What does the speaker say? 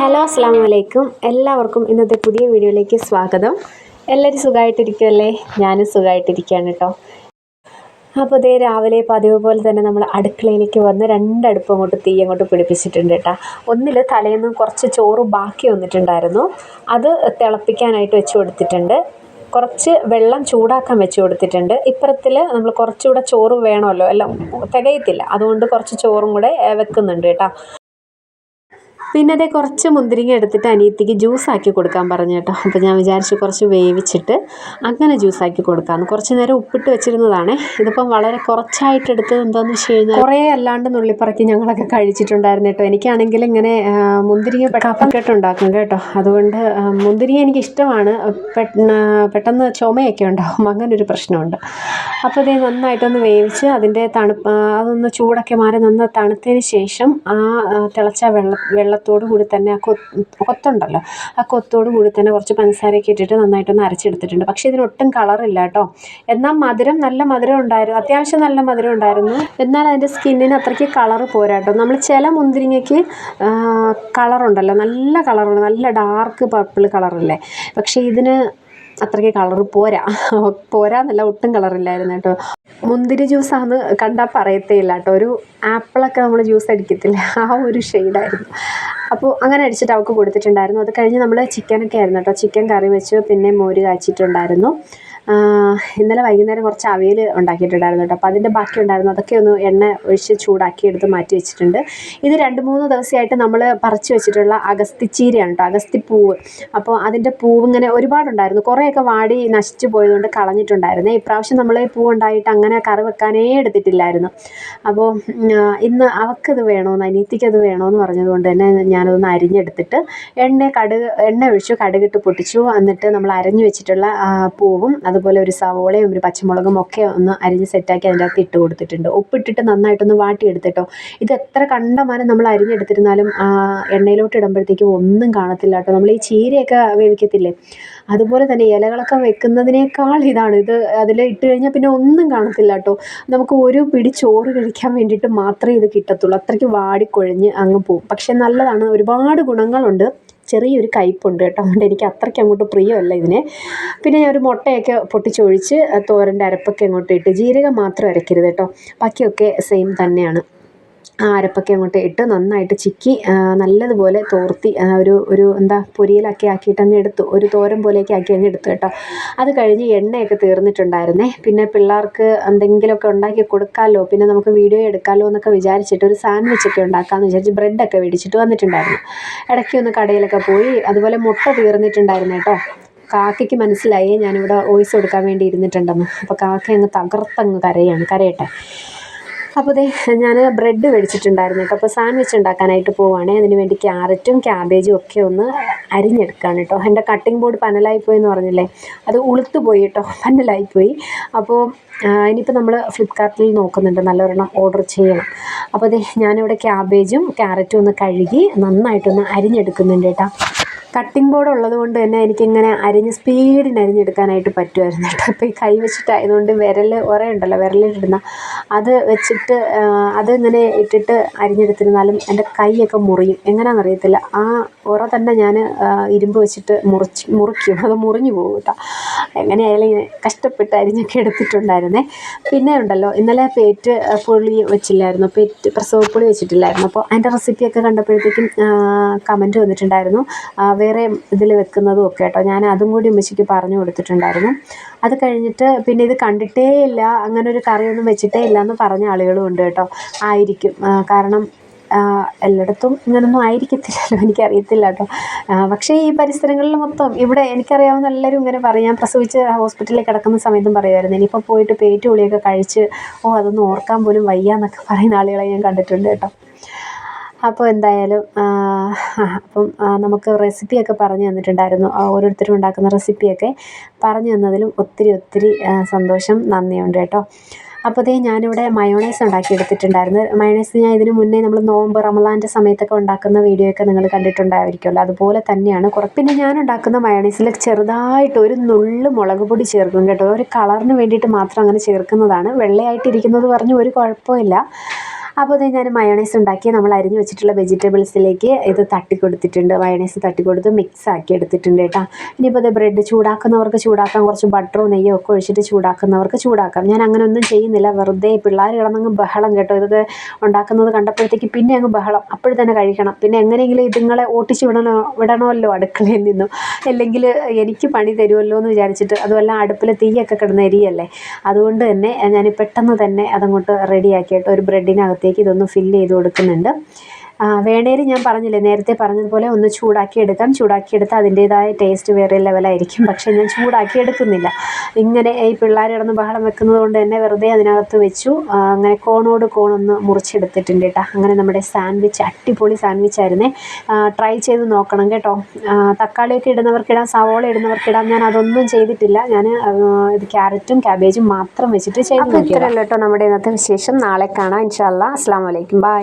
Hello അസ്സാം വലൈക്കും എല്ലാവർക്കും ഇന്നത്തെ പുതിയ വീഡിയോയിലേക്ക് സ്വാഗതം. എല്ലാവരും സുഖമായിട്ടിരിക്കുമല്ലേ ഞാനും സുഖമായിട്ടിരിക്കുകയാണ് കേട്ടോ. അപ്പോൾ ഇതേ രാവിലെ പതിവ് പോലെ തന്നെ നമ്മൾ അടുക്കളയിലേക്ക് വന്ന് രണ്ടടുപ്പ് അങ്ങോട്ട് തീ അങ്ങോട്ട് പിടിപ്പിച്ചിട്ടുണ്ട് കേട്ടോ. ഒന്നിൽ തലേന്ന് കുറച്ച് ചോറ് ബാക്കി വന്നിട്ടുണ്ടായിരുന്നു. അത് തിളപ്പിക്കാനായിട്ട് വെച്ച് കൊടുത്തിട്ടുണ്ട്. കുറച്ച് വെള്ളം ചൂടാക്കാൻ വെച്ച് കൊടുത്തിട്ടുണ്ട്. ഇപ്പുറത്തിൽ നമ്മൾ കുറച്ചുകൂടെ ചോറ് വേണമല്ലോ. എല്ലാം തികയത്തില്ല. അതുകൊണ്ട് കുറച്ച് ചോറും കൂടെ വെക്കുന്നുണ്ട് കേട്ടോ. പിന്നെ അതേ കുറച്ച് മുന്തിരിങ്ങ എടുത്തിട്ട് അനിയത്തിക്ക് ജ്യൂസാക്കി കൊടുക്കാൻ പറഞ്ഞു കേട്ടോ. അപ്പോൾ ഞാൻ വിചാരിച്ചു കുറച്ച് വേവിച്ചിട്ട് അങ്ങനെ ജ്യൂസാക്കി കൊടുക്കാമെന്ന് കുറച്ച് നേരം ഉപ്പിട്ട് വെച്ചിരുന്നതാണ്. ഇതിപ്പം വളരെ കുറച്ചായിട്ട് എടുത്തത് എന്താണെന്ന് വെച്ച് കഴിഞ്ഞാൽ കുറേ അല്ലാണ്ട് നുള്ളിപ്പറക്കി ഞങ്ങളൊക്കെ കഴിച്ചിട്ടുണ്ടായിരുന്നു കേട്ടോ. എനിക്കാണെങ്കിൽ ഇങ്ങനെ മുന്തിരിങ്ങ കപ്പക്കെട്ട് ഉണ്ടാക്കും കേട്ടോ. അതുകൊണ്ട് മുന്തിരിങ്ങ എനിക്ക് ഇഷ്ടമാണ് പെട്ടെന്ന് ചുമയൊക്കെ ഉണ്ടാവും. അങ്ങനെ ഒരു പ്രശ്നമുണ്ട്. അപ്പോൾ ഇത് നന്നായിട്ടൊന്ന് വേവിച്ച് അതിന്റെ തണുപ്പ് അതൊന്ന് ചൂടൊക്കെ മാറി നന്ന തണുത്തതിന് ശേഷം ആ തിളച്ച തിളച്ച വെള്ള വെള്ളത്തോട് കൂടി തന്നെ ആ കൊ കൊത്തുണ്ടല്ലോ. ആ കൊത്തോട് കൂടി തന്നെ കുറച്ച് പഞ്ചസാരയൊക്കെ ഇട്ടിട്ട് നന്നായിട്ടൊന്ന് അരച്ചെടുത്തിട്ടുണ്ട്. പക്ഷേ ഇതിനൊട്ടും കളറില്ല കേട്ടോ. എന്നാൽ മധുരം നല്ല മധുരം ഉണ്ടായിരുന്നു അത്യാവശ്യം നല്ല മധുരം ഉണ്ടായിരുന്നു. എന്നാൽ അതിന്റെ സ്കിന്നിന് അത്രയ്ക്ക് കളറ് പോരാട്ടോ നമ്മൾ ചില മുന്തിരിങ്ങയ്ക്ക് കളറുണ്ടല്ലോ നല്ല കളറുണ്ട് നല്ല ഡാർക്ക് പർപ്പിൾ കളറല്ലേ പക്ഷേ ഇതിന് അത്രയ്ക്ക് കളർ പോരാ. പോരാ പോരാന്നല്ല ഒട്ടും കളറില്ലായിരുന്നു കേട്ടോ. മുന്തിരി ജ്യൂസാന്ന് കണ്ടാൽ പറയത്തേ ഇല്ല കേട്ടോ. ഒരു ആപ്പിളൊക്കെ നമ്മൾ ജ്യൂസ് അടിക്കത്തില്ല. ആ ഒരു ഷെയ്ഡായിരുന്നു. അപ്പോൾ അങ്ങനെ അടിച്ചിട്ട് അവൾക്ക് കൊടുത്തിട്ടുണ്ടായിരുന്നു. അത് കഴിഞ്ഞ് നമ്മൾ ചിക്കനൊക്കെ ആയിരുന്നു കേട്ടോ. ചിക്കൻ കറി വെച്ച് പിന്നെ മോര് കാച്ചിട്ടുണ്ടായിരുന്നു. ഇന്നലെ വൈകുന്നേരം കുറച്ച് അവിയൽ ഉണ്ടാക്കിയിട്ടുണ്ടായിരുന്നു കേട്ടോ. അപ്പോൾ അതിന്റെ ബാക്കി ഉണ്ടായിരുന്നു. അതൊക്കെ ഒന്ന് എണ്ണ ഒഴിച്ച് ചൂടാക്കി എടുത്ത് മാറ്റി വെച്ചിട്ടുണ്ട്. ഇത് രണ്ട് മൂന്ന് ദിവസമായിട്ട് നമ്മൾ പറിച്ചു വെച്ചിട്ടുള്ള അഗസ്തിച്ചീരയാണ് കേട്ടോ അഗസ്തിപ്പൂവ് അപ്പോൾ അതിന്റെ പൂവ് ഇങ്ങനെ ഒരുപാടുണ്ടായിരുന്നു. കുറേയൊക്കെ വാടി നശിച്ചു പോയതുകൊണ്ട് കളഞ്ഞിട്ടുണ്ടായിരുന്നേ. ഇപ്രാവശ്യം നമ്മൾ പൂവ് ഉണ്ടായിട്ട് അങ്ങനെ കറി വെക്കാനേ എടുത്തിട്ടില്ലായിരുന്നു. അപ്പോൾ ഇന്ന് അവൾക്കത് വേണമെന്ന് അനിയത്തിക്കത് വേണമെന്ന് പറഞ്ഞതുകൊണ്ട് തന്നെ ഞാനതൊന്ന് അരിഞ്ഞെടുത്തിട്ട് എണ്ണ കടുക് എണ്ണ ഒഴിച്ചു കടുകിട്ട് പൊട്ടിച്ചു. എന്നിട്ട് നമ്മൾ അരഞ്ഞു വെച്ചിട്ടുള്ള പൂവും പൂവും അതുപോലെ ഒരു സവോളയും ഒരു പച്ചമുളകും ഒക്കെ ഒന്ന് അരിഞ്ഞ് സെറ്റാക്കി അതിന്റെ അകത്ത് ഇട്ട് കൊടുത്തിട്ടുണ്ട്. ഉപ്പിട്ടിട്ട് നന്നായിട്ടൊന്ന് വാട്ടിയെടുത്തിട്ടോ. ഇത് എത്ര കണ്ടമാനം നമ്മൾ അരിഞ്ഞെടുത്തിരുന്നാലും എണ്ണയിലോട്ട് ഇടുമ്പോഴത്തേക്കും ഒന്നും കാണത്തില്ല കേട്ടോ. നമ്മൾ ഈ ചീരയൊക്കെ വേവിക്കത്തില്ലേ? അതുപോലെ തന്നെ ഇലകളൊക്കെ വെക്കുന്നതിനേക്കാൾ ഇതാണ്. ഇത് അതിൽ ഇട്ട് കഴിഞ്ഞാൽ പിന്നെ ഒന്നും കാണത്തില്ല കേട്ടോ. നമുക്ക് ഒരു പിടി ചോറ് കഴിക്കാൻ വേണ്ടിയിട്ട് മാത്രമേ ഇത് കിട്ടത്തുള്ളൂ. അത്രയ്ക്ക് വാടിക്കൊഴിഞ്ഞ് അങ്ങ് പോകും. പക്ഷെ നല്ലതാണ്. ഒരുപാട് ഗുണങ്ങളുണ്ട്. ചെറിയൊരു കയ്പുണ്ട് കേട്ടോ. അതുകൊണ്ട് എനിക്ക് അത്രയ്ക്ക് അങ്ങോട്ട് പ്രിയമല്ല ഇതിനെ. പിന്നെ ഞാൻ ഒരു മുട്ടയൊക്കെ പൊട്ടിച്ചൊഴിച്ച് തോരന്റെ അരപ്പൊക്കെ അങ്ങോട്ട് ഇട്ട് ജീരകം മാത്രം അരയ്ക്കരുത് കേട്ടോ. ബാക്കിയൊക്കെ സെയിം തന്നെയാണ്. ആ അരപ്പൊക്കെ അങ്ങോട്ട് ഇട്ട് നന്നായിട്ട് ചിക്കി നല്ലതുപോലെ തോർത്തി ഒരു ഒരു എന്താ പൊരിയലൊക്കെ ആക്കിയിട്ട് അങ്ങ് എടുത്തു ഒരു തോരൻ പോലെയൊക്കെ ആക്കി അങ്ങ് എടുത്തു കേട്ടോ. അത് കഴിഞ്ഞ് എണ്ണയൊക്കെ തീർന്നിട്ടുണ്ടായിരുന്നേ. പിന്നെ പിള്ളേർക്ക് എന്തെങ്കിലുമൊക്കെ ഉണ്ടാക്കി കൊടുക്കാമല്ലോ പിന്നെ നമുക്ക് വീഡിയോ എടുക്കാമല്ലോ എന്നൊക്കെ വിചാരിച്ചിട്ട് ഒരു സാൻഡ്വിച്ച് ഒക്കെ ഉണ്ടാക്കാമെന്ന് വിചാരിച്ച് ബ്രെഡൊക്കെ മേടിച്ചിട്ട് വന്നിട്ടുണ്ടായിരുന്നു. ഇടയ്ക്ക് ഒന്ന് കടയിലൊക്കെ പോയി അതുപോലെ മുട്ട തീർന്നിട്ടുണ്ടായിരുന്നു കേട്ടോ. കാക്കയ്ക്ക് മനസ്സിലായി ഞാനിവിടെ വോയിസ് കൊടുക്കാൻ വേണ്ടി ഇരുന്നിട്ടുണ്ടെന്ന്. അപ്പോൾ കാക്ക അങ്ങ് തകർത്തങ്ങ് കരയാണ്. കരയട്ടെ. അപ്പോൾ ദേ ഞാൻ ബ്രെഡ് മേടിച്ചിട്ടുണ്ടായിരുന്നു കേട്ടോ. അപ്പോൾ സാൻഡ്വിച്ച് ഉണ്ടാക്കാനായിട്ട് പോവുകയാണ് അതിന് വേണ്ടി ക്യാരറ്റും ക്യാബേജും ഒക്കെ ഒന്ന് അരിഞ്ഞെടുക്കുകയാണ് കേട്ടോ. എന്റെ കട്ടിംഗ് ബോർഡ് പനലായി പോയി എന്ന് പറഞ്ഞില്ലേ? അത് ഉളുത്തു പോയി കേട്ടോ. പോയി. അപ്പോൾ ഇനിയിപ്പോൾ നമ്മൾ ഫ്ലിപ്കാർട്ടിൽ നോക്കുന്നുണ്ട് നല്ലൊരെണ്ണം ഓർഡർ ചെയ്യണം. അപ്പോൾ അതെ ഞാനിവിടെ ക്യാബേജും ക്യാരറ്റും ഒന്ന് കഴുകി നന്നായിട്ടൊന്ന് അരിഞ്ഞെടുക്കുന്നുണ്ട് കേട്ടോ. കട്ടിംഗ് ബോർഡ് ഉള്ളത് കൊണ്ട് തന്നെ എനിക്കിങ്ങനെ അരിഞ്ഞ് സ്പീഡിന് അരിഞ്ഞെടുക്കാനായിട്ട് പറ്റുമായിരുന്നു കേട്ടോ. അപ്പോൾ ഈ കൈ വെച്ചിട്ടായതുകൊണ്ട് വിരൽ ഉറയുണ്ടല്ലോ വിരലിട്ടിരുന്ന അത് വെച്ചിട്ട് അത് അതിങ്ങനെ ഇട്ടിട്ട് അരിഞ്ഞെടുത്തിരുന്നാലും എന്റെ കൈയൊക്കെ മുറിയും. എങ്ങനെയാണെന്ന് അറിയത്തില്ല ആ ഉറ തന്നെ ഞാൻ ഇരുമ്പ് വെച്ചിട്ട് മുറിച്ച് മുറിക്കും. അത് മുറിഞ്ഞു പോകും കേട്ടോ. എങ്ങനെയായാലും ഇങ്ങനെ കഷ്ടപ്പെട്ട് അരിഞ്ഞൊക്കെ എടുത്തിട്ടുണ്ടായിരുന്നേ. പിന്നെ ഉണ്ടല്ലോ ഇന്നലെ പേറ്റ് പുളി വെച്ചില്ലായിരുന്നു. പേറ്റ് പ്രസവപ്പുളി വെച്ചിട്ടില്ലായിരുന്നു. അപ്പോൾ അതിന്റെ റെസിപ്പിയൊക്കെ കണ്ടപ്പോഴത്തേക്കും കമന്റ് വന്നിട്ടുണ്ടായിരുന്നു. വേറെ ഇതിൽ വെക്കുന്നതും ഒക്കെ കേട്ടോ. ഞാൻ അതും കൂടി ഉമ്മച്ചിക്ക് പറഞ്ഞു കൊടുത്തിട്ടുണ്ടായിരുന്നു. അത് കഴിഞ്ഞിട്ട് പിന്നെ ഇത് കണ്ടിട്ടേ ഇല്ല. അങ്ങനെ ഒരു കറിയൊന്നും വെച്ചിട്ടേ ഇല്ല എന്ന് പറഞ്ഞ ആളുകളും ഉണ്ട് കേട്ടോ. ആയിരിക്കും. കാരണം എല്ലായിടത്തും ഇങ്ങനൊന്നും ആയിരിക്കത്തില്ലല്ലോ. എനിക്കറിയത്തില്ല കേട്ടോ. പക്ഷേ ഈ പരിസരങ്ങളിൽ മൊത്തം ഇവിടെ എനിക്കറിയാവുന്ന എല്ലാവരും ഇങ്ങനെ പറയും. ഞാൻ പ്രസവിച്ച് ഹോസ്പിറ്റലിൽ കിടക്കുന്ന സമയത്തും പറയുമായിരുന്നു. ഇനിയിപ്പോൾ പോയിട്ട് പേറ്റ് ഉളിയൊക്കെ കഴിച്ച് ഓ അതൊന്നും ഓർക്കാൻ പോലും വയ്യ എന്നൊക്കെ പറയുന്ന ആളുകളെ ഞാൻ കണ്ടിട്ടുണ്ട് കേട്ടോ. അപ്പോൾ എന്തായാലും അപ്പം നമുക്ക് റെസിപ്പിയൊക്കെ പറഞ്ഞു തന്നിട്ടുണ്ടായിരുന്നു. ഓരോരുത്തരും ഉണ്ടാക്കുന്ന റെസിപ്പിയൊക്കെ പറഞ്ഞു തന്നതിലും ഒത്തിരി ഒത്തിരി സന്തോഷം നന്ദിയുണ്ട് കേട്ടോ. അപ്പോൾ ദേ ഞാനിവിടെ മയോണൈസ് ഉണ്ടാക്കി എടുത്തിട്ടുണ്ടായിരുന്നു. മയോണൈസ് ഞാൻ ഇതിന് മുന്നേ നമ്മൾ നോമ്പ് റമലാന്റെ സമയത്തൊക്കെ ഉണ്ടാക്കുന്ന വീഡിയോ ഒക്കെ നിങ്ങൾ കണ്ടിട്ടുണ്ടായിരിക്കുമല്ലോ. അതുപോലെ തന്നെയാണ് കുറേ പിന്നെ ഞാൻ ഉണ്ടാക്കുന്ന മയോണൈസിൽ ചെറുതായിട്ട് ഒരു നുള്ള് മുളക് പൊടി ചേർക്കും കേട്ടോ. ഒരു കളറിന് വേണ്ടിയിട്ട് മാത്രം അങ്ങനെ ചേർക്കുന്നതാണ്. വെള്ളയായിട്ടിരിക്കുന്നത് പറഞ്ഞ് ഒരു കുഴപ്പമില്ല അപ്പോൾ ഇത് ഞാൻ മയോണൈസ് ഉണ്ടാക്കി നമ്മൾ അരിഞ്ഞ് വെച്ചിട്ടുള്ള വെജിറ്റബിൾസിലേക്ക് ഇത് തട്ടി കൊടുത്തിട്ടുണ്ട് മയോണൈസ് തട്ടി കൊടുത്ത് മിക്സ് ആക്കി എടുത്തിട്ടുണ്ട് കേട്ടോ. ഇനിയിപ്പോൾ ഇത് ബ്രെഡ് ചൂടാക്കുന്നവർക്ക് ചൂടാക്കാം. കുറച്ച് ബട്ടറോ നെയ്യോ ഒക്കെ ഒഴിച്ചിട്ട് ചൂടാക്കുന്നവർക്ക് ചൂടാക്കാം. ഞാൻ അങ്ങനെ ഒന്നും ചെയ്യുന്നില്ല. വെറുതെ പിള്ളേർ കിടന്നങ്ങ് ബഹളം കേട്ടോ. ഇത് ഉണ്ടാക്കുന്നത് കണ്ടപ്പോഴത്തേക്ക് പിന്നെ അങ്ങ് ബഹളം. അപ്പോഴും തന്നെ കഴിക്കണം. പിന്നെ എങ്ങനെയെങ്കിലും ഇതുങ്ങളെ ഓട്ടിച്ച് വിടണോ വിടണമല്ലോ അടുക്കളയിൽ നിന്നും. അല്ലെങ്കിൽ എനിക്ക് പണി തരുമല്ലോ എന്ന് വിചാരിച്ചിട്ട് അതുമല്ല അടുപ്പിൽ തീയൊക്കെ കിടന്ന് എരിയല്ലേ? അതുകൊണ്ട് തന്നെ ഞാൻ പെട്ടെന്ന് തന്നെ അതങ്ങോട്ട് റെഡിയാക്കിയിട്ട് ഒരു ബ്രെഡിനകത്തേക്ക് ഇതൊന്ന് ഫില്ല് ചെയ്ത് കൊടുക്കുന്നുണ്ട്. വേണേൽ ഞാൻ പറഞ്ഞില്ലേ നേരത്തെ പറഞ്ഞതുപോലെ ഒന്ന് ചൂടാക്കി എടുക്കാം ചൂടാക്കി എടുത്താൽ അതിന്റേതായ ടേസ്റ്റ് വേറെ ലെവലായിരിക്കും പക്ഷേ ഞാൻ ചൂടാക്കി എടുക്കുന്നില്ല ഇങ്ങനെ ഈ പിള്ളേർ കിടന്ന് ബഹളം വെക്കുന്നത് കൊണ്ട് തന്നെ വെറുതെ അതിനകത്ത് വെച്ചു. അങ്ങനെ കോണോട് കോണൊന്ന് മുറിച്ചെടുത്തിട്ടുണ്ട് കേട്ടോ. അങ്ങനെ നമ്മുടെ സാൻഡ്വിച്ച് അടിപൊളി സാൻഡ്വിച്ച് ആയിരുന്നേ. ട്രൈ ചെയ്ത് നോക്കണം കേട്ടോ. തക്കാളിയൊക്കെ ഇടുന്നവർക്കിടാം സവോള ഇടുന്നവർക്കിടാം ഞാൻ അതൊന്നും ചെയ്തിട്ടില്ല. ഞാൻ ഇത് ക്യാരറ്റും ക്യാബേജും മാത്രം വെച്ചിട്ട് ചെയ്ത് നോക്കിയല്ലോ കേട്ടോ നമ്മുടെ ഇന്നത്തെ വിശേഷം. നാളെ കാണാം ഇൻഷാല്ല അസ്സാം വലൈക്കും ബൈ